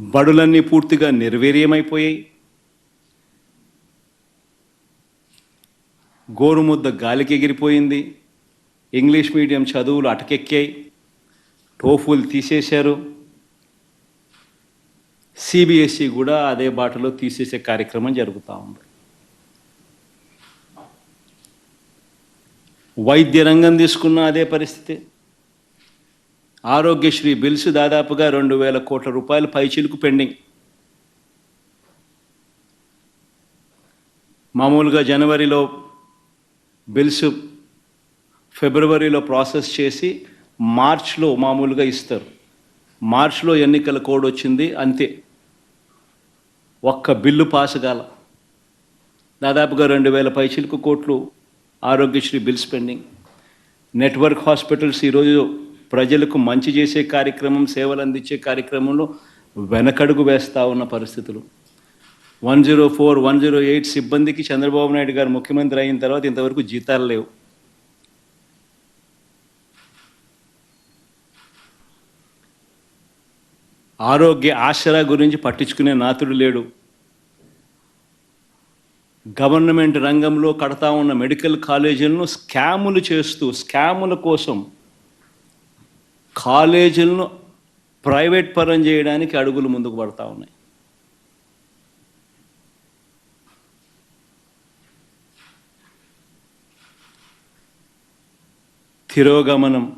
బడులన్నీ పూర్తిగా నిర్వీర్యమైపోయాయి. గోరుముద్ద గాలికి ఎగిరిపోయింది. ఇంగ్లీష్ మీడియం చదువులు అటకెక్కాయి. టోఫులు తీసేశారు. సిబిఎస్ఈ కూడా అదే బాటలో తీసేసే కార్యక్రమం జరుగుతూ ఉంది. వైద్య రంగం తీసుకున్న అదే పరిస్థితి. ఆరోగ్యశ్రీ బిల్స్ దాదాపుగా రెండు వేల కోట్ల రూపాయల పైచిలుకు పెండింగ్. మామూలుగా జనవరిలో బిల్స్ ఫిబ్రవరిలో ప్రాసెస్ చేసి మార్చ్లో మామూలుగా ఇస్తారు. మార్చ్లో ఎన్నికల కోడ్ వచ్చింది అంతే. ఒక్క బిల్లు పాస్ కాల. దాదాపుగా రెండు వేల పైచిలకు కోట్లు Aarogyasri bills pending. Network hospitals ఈరోజు ప్రజలకు మంచి చేసే కార్యక్రమం సేవలు అందించే కార్యక్రమంలో వెనకడుగు వేస్తూ ఉన్న పరిస్థితులు. One zero four one zero eight సిబ్బందికి చంద్రబాబు నాయుడు గారు ముఖ్యమంత్రి అయిన తర్వాత ఇంతవరకు జీతాలు లేవు. ఆరోగ్య ఆసరా గురించి పట్టించుకునే నాతుడు లేడు. గవర్నమెంట్ రంగంలో కడతా ఉన్న మెడికల్ కాలేజీలను స్కాములు చేస్తూ స్కాముల కోసం కాలేజీలను ప్రైవేట్ పరం చేయడానికి అడుగులు ముందుకు పడతా ఉన్నాయి. తిరోగమనం.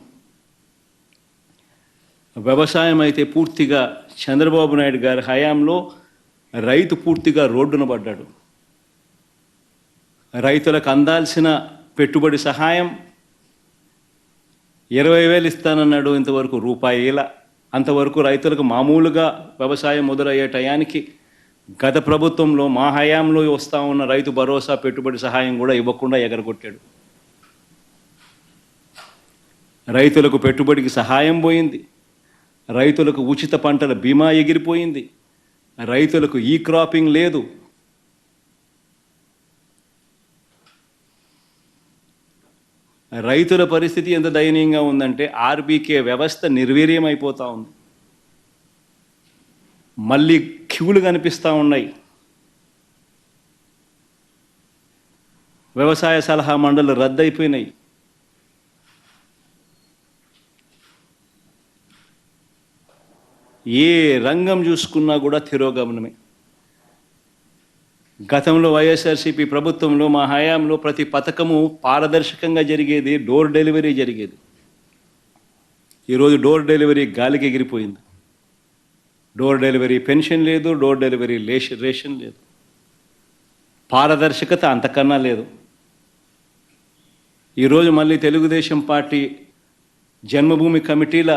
వ్యవసాయం అయితే పూర్తిగా చంద్రబాబు నాయుడు గారి హయాంలో రైతు పూర్తిగా రోడ్డున పడ్డాడు. రైతులకు అందాల్సిన పెట్టుబడి సహాయం ఇరవై వేలు ఇస్తానన్నాడు ఇంతవరకు రూపాయిల అంతవరకు రైతులకు మామూలుగా వ్యవసాయం మొదలయ్యే టయానికి గత ప్రభుత్వంలో మా హయాంలో వస్తూ ఉన్న రైతు భరోసా పెట్టుబడి సహాయం కూడా ఇవ్వకుండా ఎగరగొట్టాడు. రైతులకు పెట్టుబడికి సహాయం పోయింది. రైతులకు ఉచిత పంటల బీమా ఎగిరిపోయింది. రైతులకు ఈ క్రాపింగ్ లేదు. రైతుల పరిస్థితి ఎంత దయనీయంగా ఉందంటే ఆర్బీకే వ్యవస్థ నిర్వీర్యం అయిపోతూ ఉంది. మళ్ళీ క్యూలు కనిపిస్తూ ఉన్నాయి. వ్యవసాయ సలహా మండలి రద్దయిపోయినాయి. ఏ రంగం చూసుకున్నా కూడా తిరోగమనమే. గతంలో వైఎస్ఆర్సీపీ ప్రభుత్వంలో మా హయాంలో ప్రతి పథకము పారదర్శకంగా జరిగేది డోర్ డెలివరీ జరిగేది. ఈరోజు డోర్ డెలివరీ గాలికి ఎగిరిపోయింది. డోర్ డెలివరీ పెన్షన్ లేదు డోర్ డెలివరీ లేష రేషన్ లేదు. పారదర్శకత అంతకన్నా లేదు. ఈరోజు మళ్ళీ తెలుగుదేశం పార్టీ జన్మభూమి కమిటీల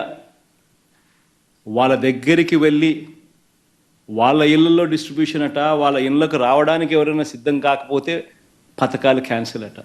వాళ్ళ దగ్గరికి వెళ్ళి వాళ్ళ ఇళ్ళల్లో డిస్ట్రిబ్యూషన్ అట వాళ్ళ ఇళ్ళకు రావడానికి ఎవరైనా సిద్ధం కాకపోతే పథకాలు క్యాన్సిల్ అట.